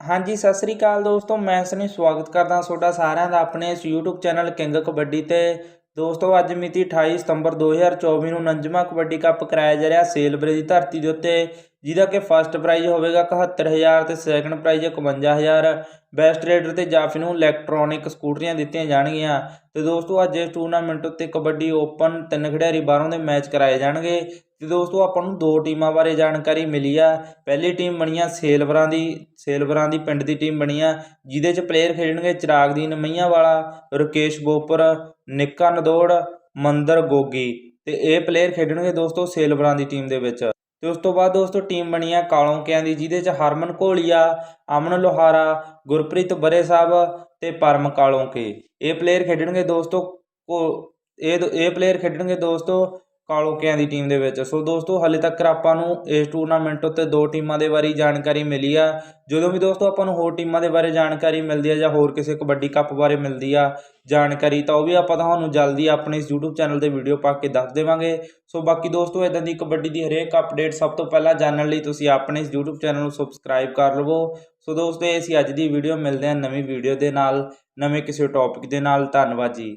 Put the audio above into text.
ਹਾਂਜੀ, ਸਤਿ ਸ੍ਰੀ ਅਕਾਲ ਦੋਸਤੋ, ਮੈਂ ਸਨੀ ਸਵਾਗਤ ਕਰਦਾ ਤੁਹਾਡਾ ਸਾਰਿਆਂ ਦਾ ਆਪਣੇ ਇਸ YouTube ਚੈਨਲ ਕਿੰਗ ਕਬੱਡੀ ਤੇ। ਦੋਸਤੋ, ਅੱਜ ਮਿਤੀ 28 ਸਤੰਬਰ 2024 ਨੂੰ ਨੰਜਮਾ ਕਬੱਡੀ ਕੱਪ ਕਰਾਇਆ ਜਾ ਰਿਹਾ ਸੇਲਬਰੇ ਦੀ ਧਰਤੀ ਦੇ ਉੱਤੇ। ਜਿਹਦਾ ਕਿ ਫਸਟ ਪ੍ਰਾਈਜ਼ ਹੋਵੇਗਾ 71000 ਤੇ ਸੈਕੰਡ ਪ੍ਰਾਈਜ਼ 51000 ਬੈਸਟ ਰੇਡਰ ਤੇ ਜਾਫੀ ਨੂੰ ਇਲੈਕਟ੍ਰੋਨਿਕ ਸਕੂਟਰੀਆਂ ਦਿੱਤੀਆਂ ਜਾਣਗੀਆਂ। ਤੇ ਦੋਸਤੋ, ਅੱਜ ਇਸ ਟੂਰਨਾਮੈਂਟ ਉੱਤੇ ਕਬੱਡੀ ਓਪਨ ਤਿੰਨ ਖਿਡਾਰੀ ਬਾਹਰੋਂ ਦੇ ਮੈਚ ਕਰਾਏ ਜਾਣਗੇ। ਤੇ ਦੋਸਤੋ, ਆਪਾਂ ਨੂੰ ਦੋ ਟੀਮਾਂ ਬਾਰੇ ਜਾਣਕਾਰੀ ਮਿਲੀ ਆ। ਪਹਿਲੀ ਟੀਮ ਬਣੀ ਆ ਸੇਲਵਰਾਂ ਦੀ ਸੇਲਵਰਾਂ ਦੀ ਪਿੰਡ ਦੀ ਟੀਮ ਬਣੀ ਆ, ਜਿਹਦੇ 'ਚ ਪਲੇਅਰ ਖੇਡਣਗੇ ਚਿਰਾਗਦੀਨ ਮਈਆਂ ਵਾਲਾ ਰਕੇਸ਼ ਬੋਪਰ, ਨਿੱਕਾ ਨਦੋੜ, ਮੰਦਰ ਗੋਗੀ। ਤੇ ਇਹ ਪਲੇਅਰ ਖੇਡਣਗੇ ਦੋਸਤੋ ਸੇਲਵਰਾਂ ਦੀ ਟੀਮ ਦੇ ਵਿੱਚ। ਤੇ ਉਸ ਤੋਂ ਬਾਅਦ ਦੋਸਤੋ ਟੀਮ ਬਣੀ ਆ ਕਾਲੋਂਕਿਆਂ ਦੀ, ਜਿਹਦੇ 'ਚ ਹਰਮਨ ਘੋਲੀਆ, ਅਮਨ ਲੋਹਾਰਾ, ਗੁਰਪ੍ਰੀਤ ਬਰੇ ਸਾਹਿਬ ਤੇ ਪਰਮ ਕਾਲੋਂਕੇ ਇਹ ਪਲੇਅਰ ਖੇਡਣਗੇ ਦੋਸਤੋ, ਕੋ- ਇਹ ਇਹ ਪਲੇਅਰ ਖੇਡਣਗੇ ਦੋਸਤੋ ਕਾਲੋਕਿਆਂ ਦੀ ਟੀਮ ਦੇ ਵਿੱਚ। ਸੋ ਦੋਸਤੋ, ਹਾਲੇ ਤੱਕ ਆਪਾਂ ਨੂੰ ਇਸ ਟੂਰਨਾਮੈਂਟ ਉੱਤੇ ਦੋ ਟੀਮਾਂ ਦੇ ਬਾਰੇ ਜਾਣਕਾਰੀ ਮਿਲੀ ਆ। ਜਦੋਂ ਵੀ ਦੋਸਤੋ ਆਪਾਂ ਨੂੰ ਹੋਰ ਟੀਮਾਂ ਦੇ ਬਾਰੇ ਜਾਣਕਾਰੀ ਮਿਲਦੀ ਆ ਜਾਂ ਹੋਰ ਕਿਸੇ ਕਬੱਡੀ ਕੱਪ ਬਾਰੇ ਮਿਲਦੀ ਆ ਜਾਣਕਾਰੀ, ਤਾਂ ਉਹ ਵੀ ਆਪਾਂ ਤੁਹਾਨੂੰ ਜਲਦੀ ਆਪਣੇ ਇਸ YouTube ਚੈਨਲ ਤੇ ਵੀਡੀਓ ਪਾ ਕੇ ਦੱਸ ਦੇਵਾਂਗੇ। ਸੋ ਬਾਕੀ ਦੋਸਤੋ ਇਦਾਂ ਦੀ ਕਬੱਡੀ ਦੀ ਹਰੇਕ ਅਪਡੇਟ ਸਭ ਤੋਂ ਪਹਿਲਾਂ ਜਾਣਨ ਲਈ ਤੁਸੀਂ ਆਪਣੇ ਇਸ YouTube ਚੈਨਲ ਨੂੰ ਸਬਸਕ੍ਰਾਈਬ ਕਰ ਲਵੋ। ਸੋ ਦੋਸਤੋ, ਇਹ ਸੀ ਅੱਜ ਦੀ ਵੀਡੀਓ ਮਿਲਦੇ ਹਾਂ ਨਵੀਂ ਵੀਡੀਓ ਦੇ ਨਾਲ, ਨਵੇਂ ਕਿਸੇ ਟੌਪਿਕ ਦੇ ਨਾਲ। ਧੰਨਵਾਦ ਜੀ।